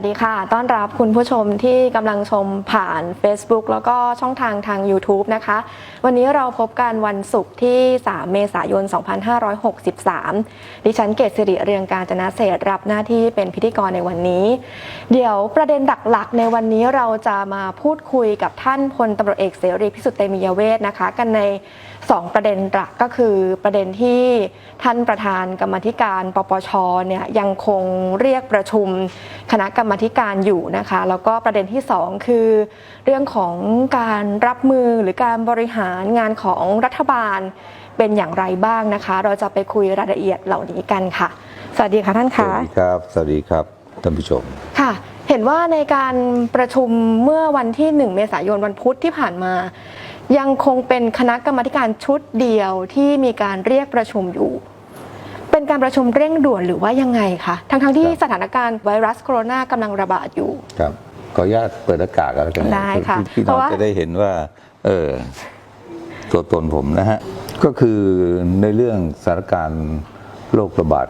วัสดีค่ะ ต้อนรับคุณผู้ชมที่กำลังชมผ่าน Facebook แล้วก็ช่องทางทาง YouTube นะคะ วันนี้เราพบกันวันศุกร์ที่ 3 เมษายน 2563 ดิฉันเกศสิริเรียงการจนะเศรษฐ์รับหน้าที่เป็นพิธีกรในวันนี้ เดี๋ยวประเด็นหลักๆ ในวันนี้เราจะมาพูดคุยกับท่านพลตำรวจเอกเสรีพิสุทธิ์เตมียเวทนะคะ กันใน 2 ประเด็นหลักก็คือประเด็นที่ท่านประธานกรรมาธิการปปชเนี่ยยังคงเรียกประชุมคณะกรรมาธิการอยู่นะคะแล้วก็ประเด็นที่ 2 คือ เรื่องของการรับมือหรือการบริหารงานของรัฐบาลเป็นอย่างไรบ้างนะคะ เราจะไปคุยรายละเอียดเหล่านี้กันค่ะ สวัสดีค่ะท่านสคะวัสดีครับ สวัสดีครับท่านผู้ชมค่ะเห็นว่าในการประชุมเมื่อวันที่ 1 เมษายนวันพุธที่ผ่านมา ยังคงเป็นคณะกรรมาธิการชุดเดียวที่มีการเรียกประชุมอยู่ เป็นการประชุมเร่งด่วนหรือว่ายังไงคะทั้งทั้งๆที่ครับสถานการณ์ไวรัสโคโรนากำลังระบาดอยู่ ครับ ขออนุญาตเปิดอากาศกันแล้วกันนะได้ค่ะพี่พี่เพน้อราะงว่าจะได้เห็นว่า เออตัวตนผมนะฮะ ก็คือในเรื่องสถานการณ์โรคระบาด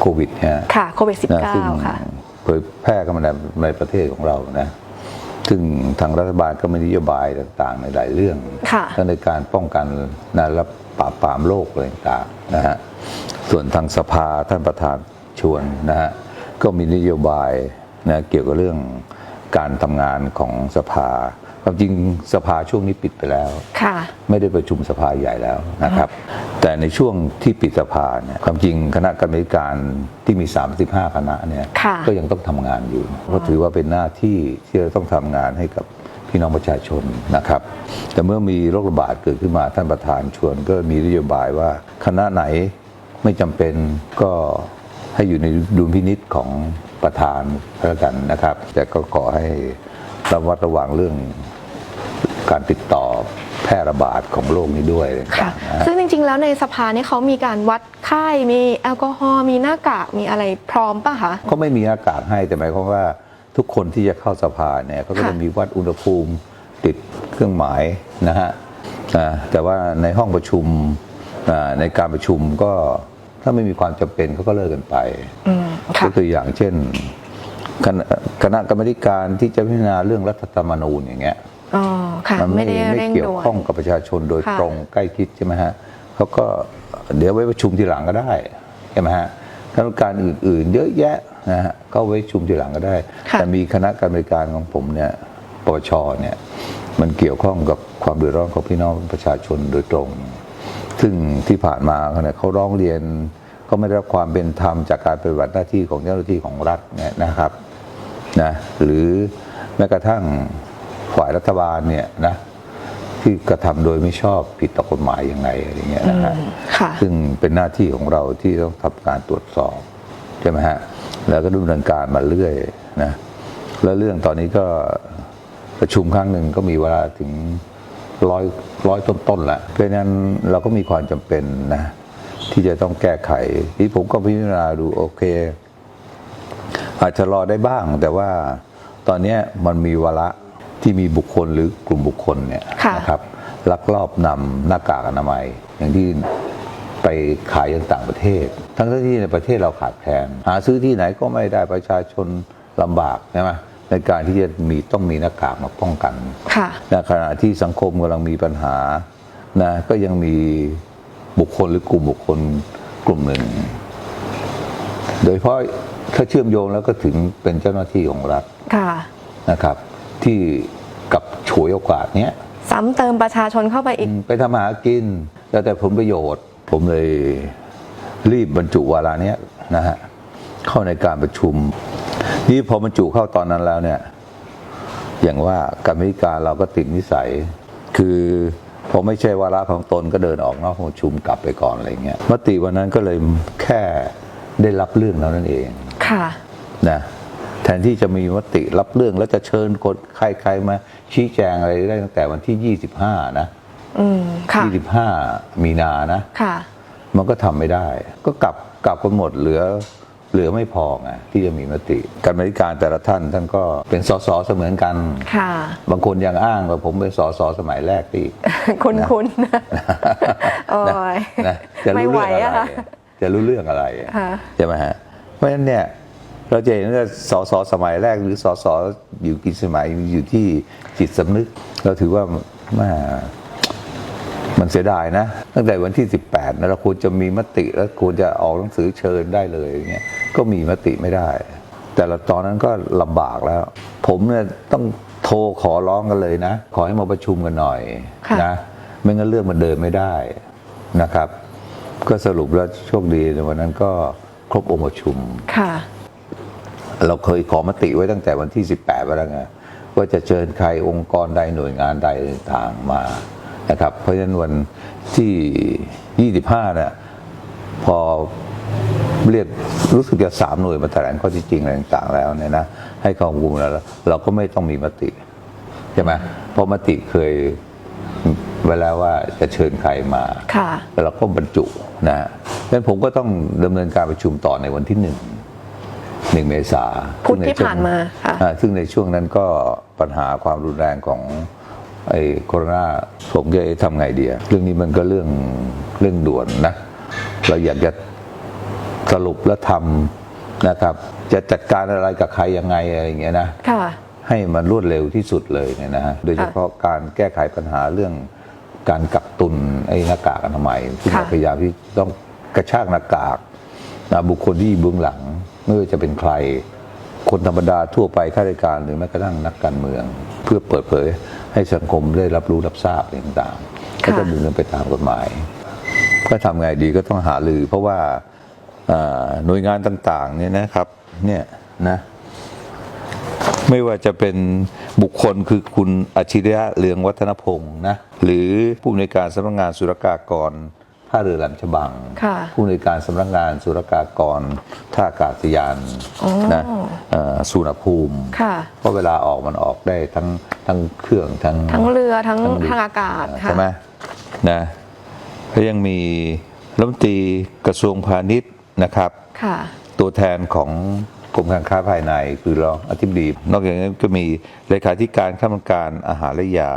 โควิดเนี่ยค่ะโควิดนะซึ่ง -19 ค่ะเผยแพร่เข้ามาในในประเทศของเรานะ ซึ่งทางรัฐบาลก็มีนโยบายต่างๆ ในหลายเรื่องค่ะทั้งในการป้องกันนะและปราบปรามโรคอะไรต่างๆนะฮะส่วนทางสภาท่านประธานชวนนะฮะก็มีนโยบายนะเกี่ยวกับเรื่องการทำงานของสภา ความจริงสภาช่วงนี้ปิดไปแล้วค่ะไม่ได้ประชุมสภาใหญ่แล้วนะครับ แต่ในช่วงที่ปิดสภาเนี่ยความจริงคณะกรรมการที่มี 35 คณะเนี่ยค่ะก็ยังต้องทำงานอยู่เพราะถือว่าเป็นหน้าที่ที่จะต้องทำงานให้กับพี่น้องประชาชนนะครับ แต่เมื่อมีโรคระบาดเกิดขึ้นมาท่านประธานชวน ก็มีนโยบายว่าคณะไหนไม่จำเป็นก็ให้อยู่ในดุลพินิษของประธานแล้วกันนะครับ แต่ก็ขอให้ ระมัดระวังเรื่องการติดต่อแพร่ระบาดของโรคนี้ด้วยค่ะนะฮะซึ่งจริง ๆ แล้วในสภาเนี่ยเขามีการวัดไข้มีแอลกอฮอล์มีหน้ากากมีอะไรพร้อมป่ะคะเขาไม่มีหน้ากากให้แต่หมายความว่าทุกคนที่จะเข้าสภาเนี่ยเขาก็ค่ะจะมีวัดอุณหภูมิติดเครื่องหมายนะฮะอ่าแต่ว่าในห้องประชุมอ่าในการประชุมก็ถ้าไม่มีความจำเป็นเขาก็เลิกกันไปอืมค่ะก็คืออย่างเช่น คณะคณะกรรมาธิการที่จะพิจารณาเรื่องรัฐธรรมนูญอย่างเงี้ยอ๋อค่ะมันไม่ไม่ได้ไม่เร่งเกี่ยวด่วนข้องกับประชาชนโดยค่ะตรงใกล้ชิดใช่ไหมฮะเขาก็เดี๋ยวไว้ประชุมทีหลังก็ได้ใช่ไหมฮะคณะกรรมการอื่น ๆ เยอะแยะนะฮะก็ไว้ประชุมทีหลังก็ได้ค่ะแต่มีคณะกรรมการของผมเนี่ยปปชเนี่ยมันเกี่ยวข้องกับความเดือดร้อนของพี่น้องประชาชนโดยตรง ซึ่งที่ผ่านมาเนี่ยเขาร้องเรียน เขาไม่ได้รับความเป็นธรรมจากการปฏิบัติหน้าที่ของเจ้าหน้าที่ของรัฐเนี่ยนะครับนะหรือแม้กระทั่งฝ่ายรัฐบาลเนี่ยนะที่กระทำโดยไม่ชอบผิดต่อกฎหมายยังไงอะไรเงี้ยนะฮะค่ะซึ่งเป็นหน้าที่ของเราที่ต้องทำการตรวจสอบใช่ไหมฮะแล้วก็ดำเนินการมาเรื่อยนะแล้วเรื่องตอนนี้ก็ประชุมครั้งหนึ่งก็มีเวลาถึงร้อยร้อยต้นๆละเพราะฉะนั้นเราก็มีความจำเป็นนะ ที่จะต้องแก้ไขที่ผมก็พิจารณาดูโอเค อาจจะรอได้บ้าง แต่ว่าตอนเนี้ยมันมีวาระที่มีบุคคลหรือกลุ่มบุคคลเนี่ยค่ะนะครับลักลอบนำหน้ากากอนามัย อย่างที่ไปขายยังต่างประเทศ ทั้งที่ในประเทศเราขาดแคลนหาซื้อที่ไหนก็ไม่ได้ประชาชนลำบากใช่ไหมในการที่จะมีต้องมีหน้ากากมาป้องกันค่ะในขณะที่สังคมกำลังมีปัญหานะก็ยังมี บุคคลหรือกลุ่มบุคคลกลุ่มหนึ่ง โดยเฉพาะถ้าเชื่อมโยงแล้วก็ถึงเป็นเจ้าหน้าที่ของรัฐค่ะนะครับ ที่กับฉวยโอกาสเนี้ยซ้ำเติมประชาชนเข้าไปอีก ไปทำมาหากิน แล้วแต่ผลประโยชน์ ผมเลยรีบบรรจุวาระเนี้ยนะฮะเข้าในการประชุม นี่พอบรรจุเข้าตอนนั้นแล้วเนี่ย อย่างว่ากรรมธิการเราก็ติดนิสัยคือ พอไม่ใช่วาระของตนก็เดินออกนอกห้องประชุมกลับไปก่อนอะไรเงี้ยมติวันนั้นก็เลยแค่ได้รับเรื่องเท่านั้นเองค่ะนะแทนที่จะมีมติรับเรื่องแล้วจะเชิญคนใครๆมาชี้แจงอะไรได้ตั้งแต่วันที่ 25 นะอืมค่ะ25มีนานะค่ะมันก็ทำไม่ได้ ก็กลับกลับกันหมดเหลือ เหลือไม่พอไงที่จะมีมติการบริการแต่ละท่านท่านก็เป็นสสเสมือนกันค่ะบางคนยังอ้างว่าผมเป็นสสสมัยแรกที่คุณคุณโอ้ยนะจะไม่รู้ไหวเรื่องอะอะไรค่ะจะรู้เรื่องอะไรค่ะใช่ไหมฮะเพราะฉะนั้นเนี่ยเราจะเห็นว่าสสสมัยแรกหรือสสอยู่กี่สมัยอยู่ที่จิตสำนึก เราถือว่าแม่ มันเสียดายนะ ตั้งแต่วันที่ 18นะเราควรจะมีมติแล้วควรจะออกหนังสือเชิญได้เลยอย่างเงี้ยก็มีมติไม่ได้ แต่ละตอนนั้นก็ลำบากแล้ว ผมเนี่ยต้องโทรขอร้องกันเลยนะ ขอให้มาประชุมกันหน่อยค่ะนะไม่งั้นเรื่องมันเดินไม่ได้นะครับ ก็สรุปแล้วโชคดีในวันนั้นก็ครบองค์ประชุมค่ะเราเคยขอมติไว้ตั้งแต่วันที่ 18ไปแล้วไงว่าจะเชิญใครองค์กรใดหน่วยงานใดต่างๆมา นะครับเพราะฉะนั้นวันที่ 25เนี่ยพอเรียกรู้สึกจะสามหน่วยมาแถลงข้อที่จริงอะไรต่างๆแล้วเนี่ยนะให้ข้อมูลแล้ว เราก็ไม่ต้องมีมติใช่ไหมเพราะมติเคยไว้แล้วว่าจะเชิญใครมาค่ะแล้วเราก็บรรจุนะฮะดังนั้นผมก็ต้องดำเนินการประชุมต่อในวันที่หนึ่งหนึ่งเมษาพุธซึ่งในที่ช่วงผ่านมาค่ะอ่าซึ่งในช่วงนั้นก็ปัญหาความรุนแรงของ ไอ้โคโรนาผมจะทำไงดีอะเรื่องนี้มันก็เรื่องเรื่องด่วนนะ เราอยากจะสรุปและทำนะครับ จะจัดการอะไรกับใครยังไงอะไรอย่างเงี้ยนะค่ะให้มันรวดเร็วที่สุดเลยเนี่ยนะฮะโดยเฉพาะการแก้ไขปัญหาเรื่องการกักตุนไอ้หน้ากากอนามัยที่เราค่ะพยายามที่ต้องกระชากหน้ากากนะบุคคลที่อยู่เบื้องหลังไม่ว่าจะเป็นใคร คนธรรมดาทั่วไปข้าราชการหรือแม้กระทั่งนักการเมือง เพื่อเปิดเผย ให้สังคมได้รับรู้รับทราบอะไรต่างๆก็จะดำเนินไปตามกฎหมาย ก็ทำไงดีก็ต้องหาลือ เพราะว่าอ่าหน่วยงานต่างๆเนี่ยนะครับเนี่ยนะไม่ว่าจะเป็นบุคคลคือคุณอาชิริยะเลืองวัฒนพงศ์นะหรือผู้อำนวยการสำนักงานสุรกากร ท่าเรือแหลมฉบังค่ะผู้อำนวยการสำนักงานสุรกากรท่าอากาศยานอ๋อนะเอ่อสุนภูมิค่ะเพราะเวลาออกมันออกได้ทั้งทั้งเครื่องทั้งทั้งเรือทั้งทั้งเรือทางอากาศค่ะใช่ไหมนะแล้วยังมีรัฐมนตรีกระทรวงพาณิชย์นะครับค่ะตัวแทนของกรมการค้าภายในคือรองอธิบดี นอกจากนั้นก็มีเลขาธิการข้าราชการอาหารและยา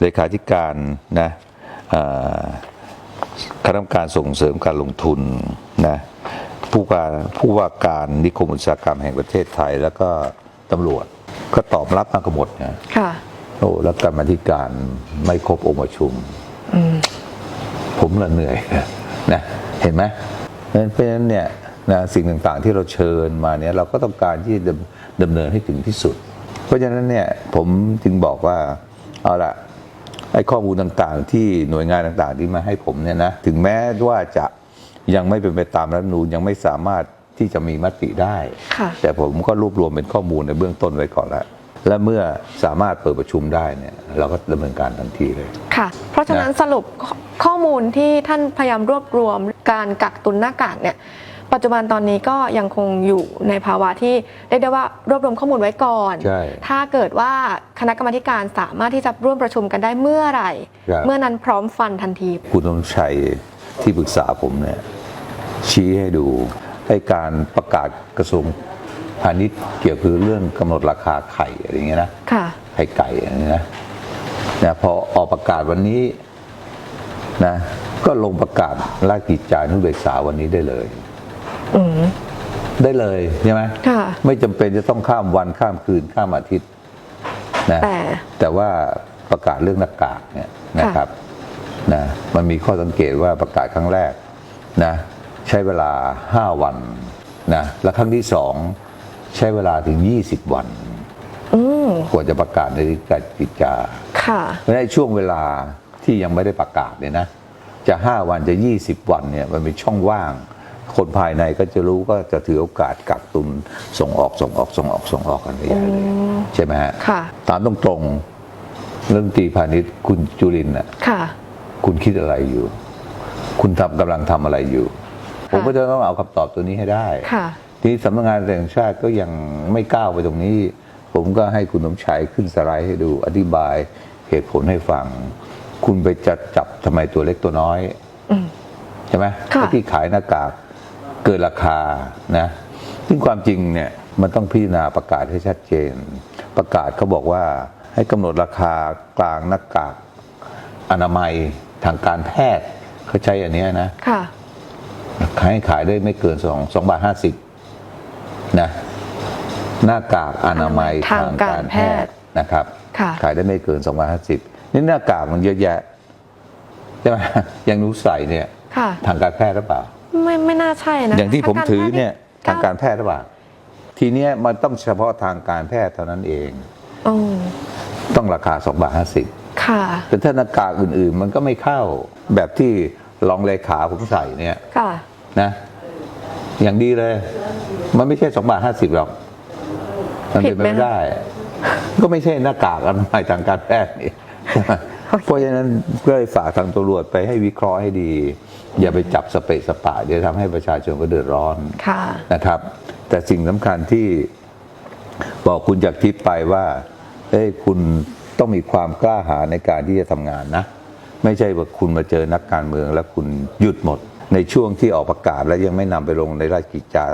เลขาธิการนะเอ่อ คณะกรรมการส่งเสริมการลงทุนนะผู้การผู้ว่าการนิคมอุตสาหกรรมแห่งประเทศไทย แล้วก็ตำรวจก็ตอบรับมากันหมดนะค่ะโอ้แล้วกรรมาธิการไม่ครบองค์ประชุมผมละเหนื่อยนะเห็นไหมเพราะฉะนั้นเนี่ยนะสิ่งต่างๆที่เราเชิญมาเนี่ยเราก็ต้องการที่จะดำเนินให้ถึงที่สุด เพราะฉะนั้นเนี่ยผมจึงบอกว่าเอาละ ไอ้ข้อมูลต่างๆ ที่หน่วยงานต่างๆที่มาให้ผมเนี่ยนะถึงแม้ว่าจะยังไม่เป็นไปตามรัฐธรรมนูญยังไม่สามารถที่จะมีมติได้ค่ะแต่ผมก็รวบรวมเป็นข้อมูลในเบื้องต้นไว้ก่อนแล้วและเมื่อสามารถเปิดประชุมได้เนี่ยเราก็ดำเนินการทันทีเลยค่ะ เพราะฉะนั้นนะสรุปข้อข้อมูลที่ท่านพยายามรวบรวมการกักตุนหน้ากากเนี่ย ปัจจุบันตอนนี้ก็ยังคงอยู่ในภาวะที่เรียกได้ว่ารวบรวมข้อมูลไว้ก่อน ใช่ ถ้าเกิดว่าคณะกรรมาธิการสามารถที่จะร่วมประชุมกันได้เมื่อไหร่ ครับ เมื่อนั้นพร้อมฟันทันที คุณธงชัยที่ปรึกษาผมเนี่ยชี้ให้ดูให้การประกาศกระทรวงพาณิชย์เกี่ยวกับเรื่องกำหนดราคาไข่อะไรอย่างเงี้ยนะ ค่ะ ไข่ไก่อะไรเงี้ยนะนะพอออกประกาศวันนี้นะก็ลงประกาศราชกิจจานุเบกษาวันนี้ได้เลย อืม ได้เลยใช่ไหมค่ะ ไม่จำเป็นจะต้องข้ามวันข้ามคืนข้ามอาทิตย์นะแต่ แต่ว่าประกาศเรื่องหน้ากากเนี่ยนะครับนะมันมีข้อสังเกตว่าประกาศครั้งแรกนะใช้เวลา 5 วันนะและครั้งที่สองใช้เวลาถึง 20 วัน อืม กว่าจะประกาศในราชกิจจา ค่ะ เพราะฉะนั้นช่วงเวลาที่ยังไม่ได้ประกาศเนี่ยนะ จะ 5 วันจะ 20 วันเนี่ยมันเป็นช่องว่าง คนภายในก็จะรู้ก็จะถือโอกาสกักตุนส่งออกส่งออกส่งออกส่งออกกันไปใหญ่เลยใช่ไหมฮะค่ะตามตรงๆเรื่องตรีพาณิชย์คุณจุรินทร์น่ะค่ะคุณคิดอะไรอยู่ คุณทำกำลังทำอะไรอยู่ ผมก็จะต้องเอาคำตอบตัวนี้ให้ได้ค่ะทีนี้สำนักงานตำรวจแห่งชาติก็ยังไม่ก้าวไปตรงนี้ ผมก็ให้คุณสมชัยขึ้นสไลด์ให้ดูอธิบายเหตุผลให้ฟัง คุณไปจัดจับทำไมตัวเล็กตัวน้อยอืมใช่ไหมค่ะไอ้ที่ขายหน้ากาก เกินราคานะซึ่งความจริงเนี่ยมันต้องพิจารณาประกาศให้ชัดเจน ประกาศเขาบอกว่าให้กำหนดราคากลางหน้ากากอนามัยทางการแพทย์เขาใช้อันเนี้ยนะค่ะขายให้ขายได้ไม่เกินสองสองบาทห้าสิบนะหน้ากากอนามัยทางการแพทย์นะครับค่ะขายได้ไม่เกิน250นี่หน้ากากมันเยอะแยะใช่ไหมอย่างหนูใส่เนี่ยค่ะทางการแพทย์หรือเปล่า ไม่ไม่น่าใช่นะอย่างที่ผมถือเนี่ยทางกาการรแพทย์หรือเปล่าทีเนี้ยมันต้องเฉพาะทางการแพทย์เท่านั้นเองโอ้ต้องราคา2บาท50ค่ะแต่ถ้าหน้ากากอื่น ๆ มันก็ไม่เข้าแบบที่รองเลขาผมใส่เนี่ยค่ะนะอย่างดีเลย มันไม่ใช่สองบาทห้าสิบหรอก มันเป็นไปผิดไหมไม่ได้ ก็ไม่ใช่หน้ากากอนามัยทางการแพทย์นี่เพราะฉะนั้นก็เลยฝากทางตำรวจไปให้วิเคราะห์ให้ดี อย่าไปจับสเปะสปะเดี๋ยวทำให้ประชาชนก็เดือดร้อนค่ะนะครับ แต่สิ่งสำคัญที่บอกคุณจากทิพย์ไปว่า เอ้ยคุณต้องมีความกล้าหาญในการที่จะทำงานนะ ไม่ใช่ว่าคุณมาเจอนักการเมืองแล้วคุณหยุดหมด ในช่วงที่ออกประกาศแล้วยังไม่นำไปลงในราชกิจจา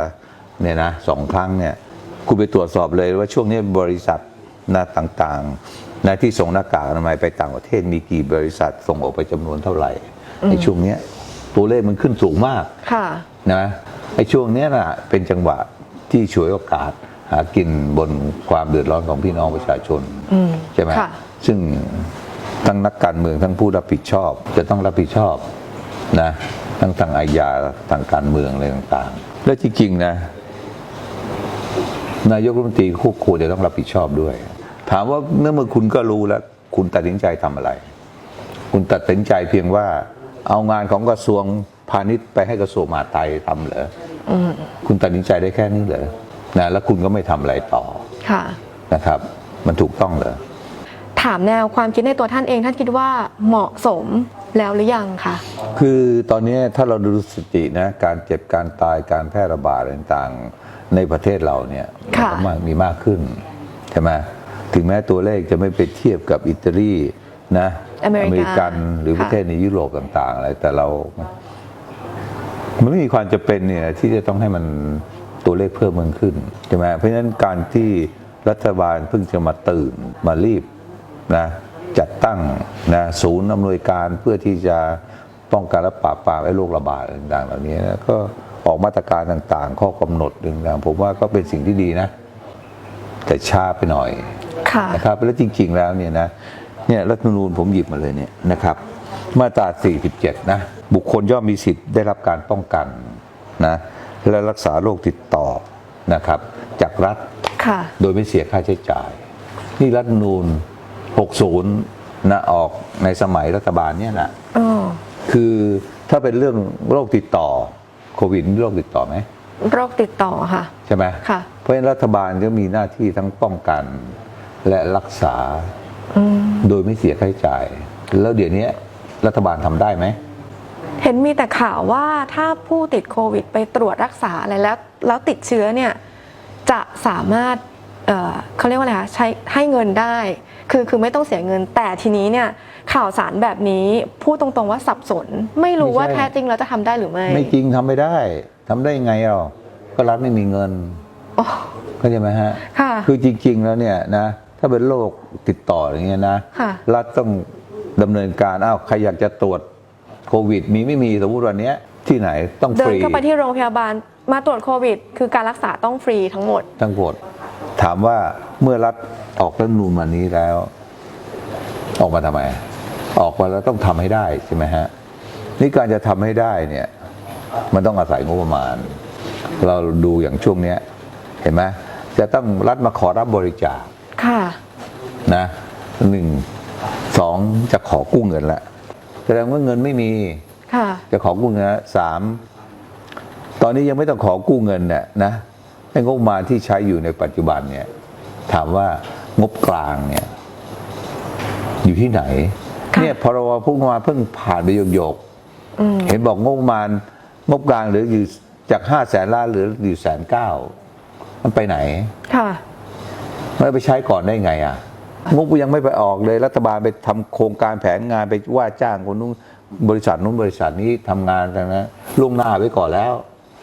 เนี่ยนะสองครั้งเนี่ยคุณไปตรวจสอบเลยว่าช่วงนี้บริษัทนะต่างๆนะที่ส่งหน้ากากอนามัยไปต่างประเทศมีกี่บริษัทส่งออกไปจำนวนเท่าไหร่ ในช่วงเนี้ย ตัวเลขมันขึ้นสูงมากค่ะนะไอ้ช่วงเนี้ยนะเป็นจังหวะที่ฉวยโอกาสหากินบนความเดือดร้อนของพี่น้องประชาชนอืมใช่ไหมค่ะ ซึ่งทั้งนักการเมืองทั้งผู้รับผิดชอบ จะต้องรับผิดชอบนะทั้งทางอาญาทางการเมืองอะไรต่างๆ และจริงๆนะ นายกรัฐมนตรีคู่ควรจะต้องรับผิดชอบด้วย ถามว่าเมื่อเมื่อคุณก็รู้แล้ว คุณตัดสินใจทำอะไร คุณตัดสินใจเพียงว่า เอางานของกระทรวงพาณิชย์ไปให้กระทรวงมหาดไทยทำเหรออคุณตัดสินใจได้แค่นี้เหรอนะแล้วคุณก็ไม่ทำอะไรต่อค่ะนะครับ มันถูกต้องเหรอถามแนวความคิดในตัวท่านเองท่านคิดว่าเหมาะสมแล้วหรือยังคะคือตอนนี้ถ้าเราดูสถิตินะการเจ็บการตายการแพร่ระบาดอะไรต่างๆในประเทศเราเนี่ยมันก็มากมีมากขึ้นใช่ไหมถึงแม้ตัวเลขจะไม่ไปเทียบกับอิตาลี นะอเมริกากันหรือประเทศในยุโรปต่าง ๆ อะไร แต่เรา มันไม่มีความจะเป็นเนี่ย ที่จะต้องให้มันตัวเลขเพิ่มมันขึ้นใช่ไหมเพราะฉะนั้นการที่รัฐบาลเพิ่งจะมาตื่นมารีบนะจัดตั้งนะศูนย์อำนวยการเพื่อที่จะป้องกันและปราบปรามไอ้โรคระบาดต่างๆ เหล่านี้นะก็ออกมาตรการต่างๆ ข้อกำหนดต่างๆผมว่าก็เป็นสิ่งที่ดีนะ แต่ช้าไปหน่อยค่ะนะครับแล้วจริง ๆ แล้วเนี่ยนะ เนี่ยรัฐธรรมนูญผมหยิบมาเลยเนี่ยนะครับมาตรา 47 นะ บุคคลย่อมมีสิทธิ์ได้รับการป้องกันนะและรักษาโรคติดต่อนะครับ จากรัฐค่ะโดยไม่เสียค่าใช้จ่าย นี่รัฐธรรมนูญ60 นะออกในสมัยรัฐบาลเนี่ยนะอ๋อคือถ้าเป็นเรื่องโรคติดต่อโควิดนี่โรคติดต่อไหมโรคติดต่อค่ะ ใช่ไหมค่ะเพราะฉะนั้นรัฐบาลก็มีหน้าที่ทั้งป้องกันและรักษาอืม โดยไม่เสียค่าใช้จ่าย แล้วเดี๋ยวนี้รัฐบาลทำได้ไหม เห็นมีแต่ข่าวว่าถ้าผู้ติดโควิดไปตรวจรักษาอะไรแล้ว แล้วติดเชื้อเนี่ยจะสามารถเอ่อเขาเรียกว่าอะไรคะใช้ให้เงินได้ คือคือไม่ต้องเสียเงินแต่ทีนี้เนี่ยข่าวสารแบบนี้พูดตรงๆว่าสับสน ไม่รู้ว่าไม่ใช่แท้จริงแล้วจะทำได้หรือไม่ ไม่จริงทำไม่ได้ทำได้ยังไงเราก็รัฐไม่มีเงินอ๋อเข้าใจไหมฮะค่ะคือจริง ๆ แล้วเนี่ยนะ ถ้าเป็นโรคติดต่ออย่างเงี้ยนะค่ะรัฐต้องดำเนินการอ้าวใครอยากจะตรวจโควิด มีไม่มีสมมติวันเนี้ยที่ไหนต้องเดิฟนรีเข้าไปที่โรงพยาบาลมาตรวจโควิด คือการรักษาต้องฟรีทั้งหมด ทั้งหมด ถามว่าเมื่อรัฐออกรัฐธรรมนูญมานี้แล้ว ออกมาทำไม ออกมาแล้วต้องทำให้ได้ใช่ไหมฮะนี่การจะทำให้ได้เนี่ย มันต้องอาศัยงบประมาณ เราดูอย่างช่วงเนี้ย เห็นไหมจะต้องรัฐมาขอรับบริจาค ค่ะ นะหนึ่งสองจะขอกู้เงินละแสดงว่าเงินไม่มี ค่ะ จะขอกู้เงินละสามตอนนี้ยังไม่ต้องขอกู้เงินเนี่ยนะไอ้งบประมาณที่ใช้อยู่ในปัจจุบันเนี่ย ถามว่างบกลางเนี่ย อยู่ที่ไหน ค่ะ เนี่ยพรบพุ่งมาเพิ่งผ่านไปโยกอืมๆเห็นบอกงบประมาณงบกลางเหลืออยู่จากห้าแสนล้านเหลืออยู่แสนเก้ามันไปไหน ค่ะ ไม่ไปใช้ก่อนได้ไงอะงบยังไม่ไปออกเลยรัฐบาลไปทำโครงการแผนงานไปว่าจ้างคนนู้นบริษัทนู้นบริษัทนี้ทำงานกันนะล่วงหน้าไว้ก่อนแล้ว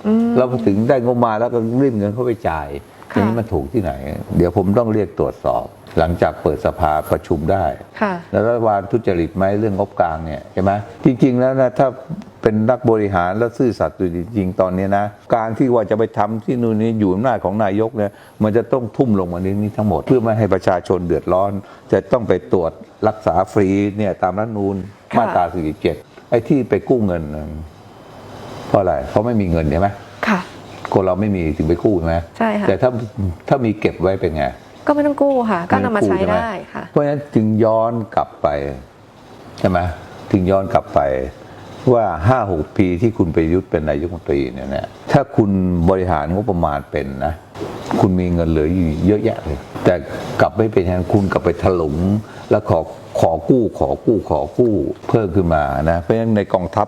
อืมเราถึงได้งบมาแล้วก็รีบเงินเข้าไปจ่ายอค่ะย่างนี้มันถูกที่ไหน เดี๋ยวผมต้องเรียกตรวจสอบ หลังจากเปิดสภาประชุมได้ค่ะแล้วรัฐบาลทุจริตไหมเรื่องงบกลางเนี่ยใช่ไหมจริง ๆ แล้วนะถ้า เป็นนักบริหารแล้วซื่อสัตย์อยู่จริงๆตอนนี้นะ การที่ว่าจะไปทำที่นู่นนี่อยู่อำนาจของนายกเนี่ยมันจะต้องทุ่มลงมานี้นี้ทั้งหมด เพื่อไม่ให้ประชาชนเดือดร้อน จะต้องไปตรวจรักษาฟรีเนี่ยตามรัฐธรรมนูนค่ะมาตรา47ไอ้ที่ไปกู้เงินน่ะเพราะอะไรเพราะไม่มีเงินใช่ไหมค่ะคนเราไม่มีถึงไปกู้ใช่ไหมใช่ค่ะแต่ถ้าถ้ามีเก็บไว้เป็นไงก็ไม่ต้องกู้ค่ะ ก็นำมาใช้กู้ช่หได้ค่ะเพราะฉะนั้นจึงย้อนกลับไปใช่ไหมถึงย้อนกลับไป ว่าห้าหกปีที่คุณประยุทธ์เป็นนายกรัฐมนตรีเนี่ยนะถ้าคุณบริหารงบประมาณเป็นนะ คุณมีเงินเหลืออยู่เยอะแยะเลย แต่กลับไม่เป็นอย่างนั้นคุณกลับไปถลุงแล้วขอขอกู้ขอกู้ขอกู้เพิ่มขึ้นมานะ เพราะฉะนั้นในกองทัพ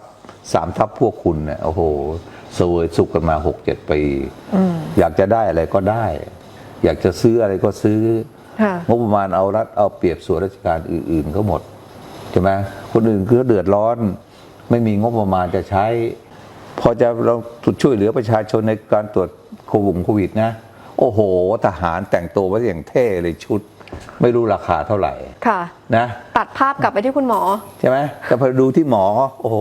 สามทัพพวกคุณเนี่ยโอ้โหเสวยสุขกันมาหกเจ็ดปีอยากจะได้อะไรก็ได้ อยากจะซื้ออะไรก็ซื้อค่ะงบประมาณเอารัฐเอาเปรียบส่วนราชการอื่น ๆ ก็หมดใช่ไหมคนอื่นคือเดือดร้อน ไม่มีงบประมาณจะใช้ พอจะเราช่วยเหลือประชาชนในการตรวจโควิดโควิดนะ โอ้โห ทหารแต่งตัวไว้อย่างเท่เลยชุด ไม่รู้ราคาเท่าไหร่ค่ะนะตัดภาพกลับไปที่คุณหมอ ใช่ไหมแต่พอดูที่หมอ โอ้โห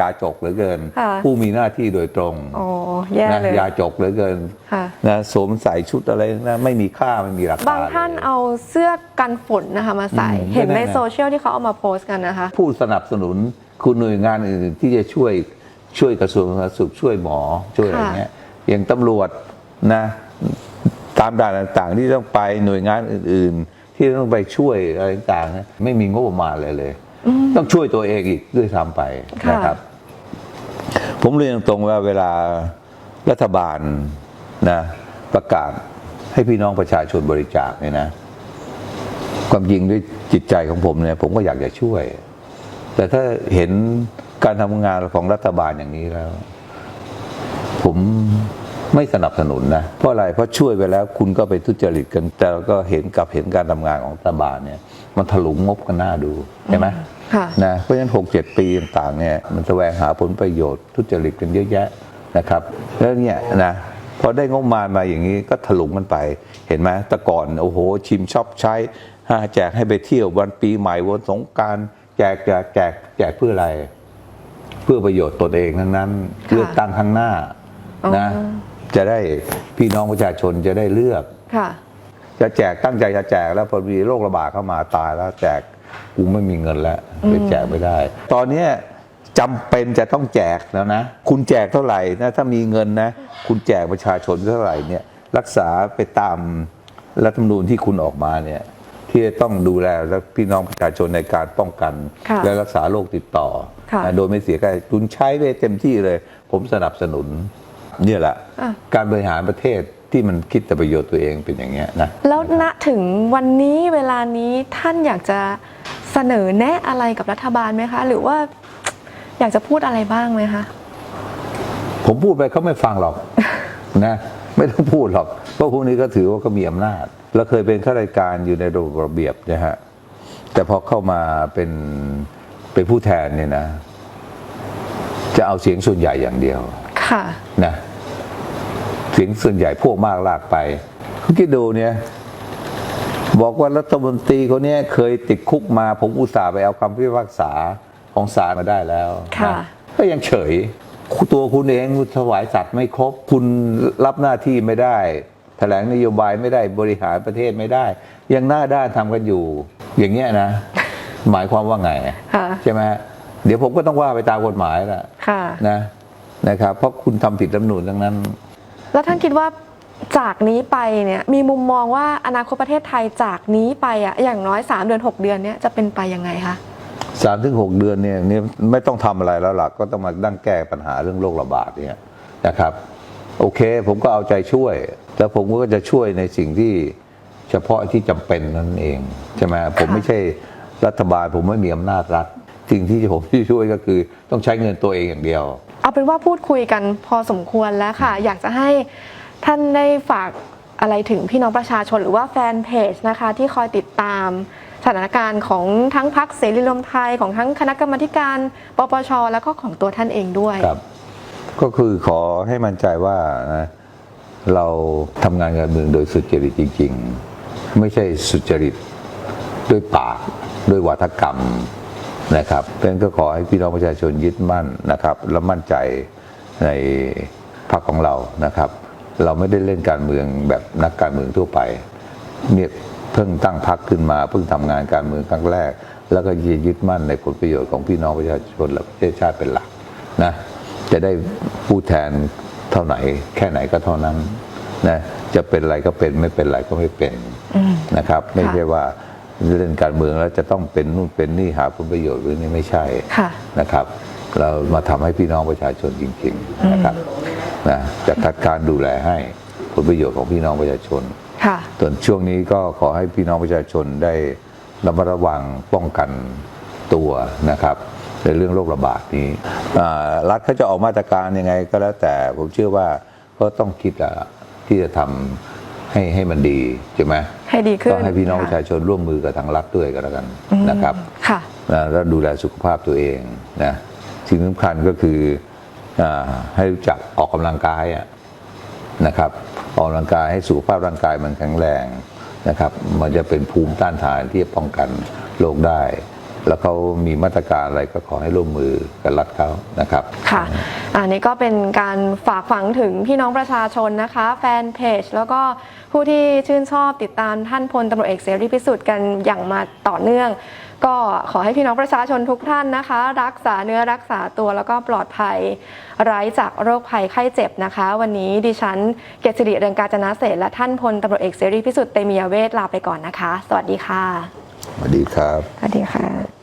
ยาจกเหลือเกินค่ะผู้มีหน้าที่โดยตรงอ๋อแย่นะเลยยาจกเหลือเกินค่ะนะสวมใส่ชุดอะไรนะไม่มีค่าไม่มีราคาบางท่านเลยเอาเสื้อกันฝนนะคะมาใส่อืมเห็นไม่ในได้นะโซเชียลที่เขาเอามาโพสต์กันนะคะ ผู้สนับสนุน คุณหน่วยงานอื่นที่จะช่วยช่วยกระทรวงสาธารณสุขช่วยหมอช่วยอะไรเงี้ยอย่างตำรวจนะตามด่านต่างๆ ที่ต้องไปหน่วยงานอื่น ๆ ที่ต้องไปช่วยอะไรต่างๆนะไม่มีงบประมาณเลยเลย ต้องช่วยตัวเองอีกด้วยซ้ำไปค่ะนะครับ ผมเรียนตรงๆว่าเวลารัฐบาลนะประกาศให้พี่น้องประชาชนบริจาคเนี่ยนะ ความจริงด้วยจิตใจของผมเนี่ย ผมก็อยากจะช่วย แต่ถ้าเห็นการทำงานของรัฐบาลอย่างนี้แล้ว ผมไม่สนับสนุนนะ เพราะอะไร เพราะช่วยไปแล้วคุณก็ไปทุจริตกัน แต่เราก็เห็นกับเห็นการทำงานของรัฐบาลเนี่ย มันถลุงงบกันหน้าดูใช่ไหมค่ะนะเพราะฉะนั้นหกเจ็ดปีต่างๆเนี่ยมันแสวงหาผลประโยชน์ทุจริตกันเยอะแยะนะครับ แล้วเนี่ยนะพอได้งบประมาณมาอย่างนี้ก็ถลุงกันไป เห็นไหมแต่ก่อนโอ้โหชิมชอบใช้ฮะแจกให้ไปเที่ยววันปีใหม่วันสงกราร แจกแจกแจกแจกเพื่ออะไร เพื่อประโยชน์ตนเองทั้งนั้นค่ะเลือกตั้งข้างหน้าอ๋อนะ จะได้พี่น้องประชาชนจะได้เลือกค่ะจะแจกตั้งใจจะแจกแล้วพอมีโรคระบาดเข้ามาตายแล้วแจกกูไม่มีเงินแล้วไปแจกไม่ได้ ตอนเนี้ยจำเป็นจะต้องแจกแล้วนะ คุณแจกเท่าไหร่นะถ้ามีเงินนะ คุณแจกประชาชนเท่าไหร่เนี่ย รักษาไปตามรัฐธรรมนูญที่คุณออกมาเนี่ย ที่จะต้องดูแลและพี่น้องประชาชนในการป้องกัน ค่ะและรักษาโรคติดต่อค่ะ นะโดยไม่เสียค่าใช้จ่ายคุณใช้ไปเต็มที่เลย ผมสนับสนุน เนี่ยแหละ อะ การบริหารประเทศที่มันคิดแต่ประโยชน์ตัวเองเป็นอย่างเงี้ยนะ แล้วณถึงวันนี้เวลานี้ท่านอยากจะเสนอแนะอะไรกับรัฐบาลไหมคะ หรือว่า อยากจะพูดอะไรบ้างไหมคะ ผมพูดไปเขาไม่ฟังหรอก นะ ไม่ต้องพูดหรอก เพราะพวกนี้ก็ถือว่าก็มีอำนาจ แล้วเคยเป็นข้าราชการอยู่ในระบบระเบียบนะฮะแต่พอเข้ามาเป็นเป็นผู้แทนเนี่ยนะ จะเอาเสียงส่วนใหญ่อย่างเดียว ค่ะนะเสียงส่วนใหญ่พวกมากลากไปคุณคิดดูเนี่ย บอกว่ารัฐมนตรีคนเนี้ยเคยติดคุกมา ผมอุตส่าห์ไปเอาคำพิพากษาของศาลมาได้แล้วค่ะนะก็ยังเฉยตัวคุณเองคุณถวายสัตว์ไม่ครบ คุณรับหน้าที่ไม่ได้แถลงนโยบายไม่ได้บริหารประเทศไม่ได้ ยังหน้าด้านทำกันอยู่ อย่างเงี้ยนะ หมายความว่าไงค่ะใช่ไหมเดี๋ยวผมก็ต้องว่าไปตามกฎหมายแหละค่ะนะนะครับเพราะคุณทำผิดรัฐธรรมนูญทั้งนั้น แล้วท่านคิดว่าจากนี้ไปเนี่ยมีมุมมองว่าอนาคตประเทศไทยจากนี้ไปอะอย่างน้อย 3 เดือน 6 เดือนเนี้ยจะเป็นไปยังไงคะสามถึงหกเดือนเนี่ยนี่ไม่ต้องทำอะไรแล้วล่ะก็ต้องมาดั้งแก้ปัญหาเรื่องโรคระบาดเนี่ยนะครับ โอเค ผมก็เอาใจช่วยแล้วผมก็จะช่วยในสิ่งที่เฉพาะที่จำเป็นนั่นเองใช่ไหมผมไม่ใช่รัฐบาล ผมไม่มีอำนาจรัฐสิ่งที่ผมที่ช่วยก็คือต้องใช้เงินตัวเองอย่างเดียว เอาเป็นว่าพูดคุยกันพอสมควรแล้วค่ะ อยากจะให้ท่านได้ฝากอะไรถึงพี่น้องประชาชนหรือว่าแฟนเพจนะคะ ที่คอยติดตามสถานการณ์ของทั้งพักเสรีรวมไทยของทั้งคณะกรรมาธิการปปชแล้วก็ของตัวท่านเองด้วยครับ ก็คือขอให้มั่นใจว่านะเราทำงานการเมืองโดยสุจริตจริง ๆ ไม่ใช่สุจริตด้วยปากด้วยวาทกรรมนะครับเพราะนั้นก็ขอให้พี่น้องประชาชนยึดมั่นนะครับ และมั่นใจในพรรคของเรานะครับ เราไม่ได้เล่นการเมืองแบบนักการเมืองทั่วไปเนี่ยเพิ่งตั้งพรรคขึ้นมา เพิ่งทำงานการเมืองครั้งแรก แล้วก็ยึดมั่นในผลประโยชน์ของพี่น้องประชาชนและประเทศชาติเป็นหลักนะ จะได้ผู้แทนเท่าไหน แค่ไหนก็เท่านั้นนะจะเป็นอะไรก็เป็นไม่เป็นไรก็ไม่เป็นนะครับ ไม่ใช่ว่าเล่นการเมืองแล้วจะต้องเป็นนู่นเป็นนี่หาผลประโยชน์หรือนี่ไม่ใช่ค่ะนะครับ เรามาทำให้พี่น้องประชาชนจริง ๆนะครับนะจะคัดการดูแลให้ผลประโยชน์ของพี่น้องประชาชนค่ะส่วนช่วงนี้ก็ขอให้พี่น้องประชาชนได้ระมัดระวังป้องกันตัวนะครับ ในเรื่องโรคระบาดนี้อ่ารัฐเขาจะออกมาตรการยังไงก็แล้วแต่ผมเชื่อว่าก็ต้องคิดอะที่จะทำให้ให้มันดีใช่ไหมให้ดีขึ้นก็ให้พี่น้องประชาชนร่วมมือกับทางรัฐด้วยกันแล้วกันนะครับค่ะนะแล้วดูแลสุขภาพตัวเองนะสิ่งสำคัญก็คืออาให้รู้จักออกกำลังกายอะนะครับ ออกกำลังกายให้สุขภาพร่างกายมันแข็งแรงนะครับ มันจะเป็นภูมิต้านทานที่จะป้องกันโรคได้ แล้วเขามีมาตรการอะไรก็ขอให้ร่วมมือกับรัฐเขานะครับค่ะอันนี้ก็เป็นการฝากฝังถึงพี่น้องประชาชนนะคะ แฟนเพจ แล้วก็ผู้ที่ชื่นชอบติดตามท่านพลตำรวจเอกเสรีพิสุทธิ์กันอย่างมาต่อเนื่อง ก็ขอให้พี่น้องประชาชนทุกท่านนะคะ รักษาเนื้อรักษาตัวแล้วก็ปลอดภัยไร้จากโรคภัยไข้เจ็บนะคะ วันนี้ดิฉันเกษริเรืองกาจนะเศรและท่านพลตำรวจเอกเสรีพิสุทธิ์เตมียเวทลาไปก่อนนะคะ สวัสดีค่ะ สวัสดีครับ สวัสดีค่ะ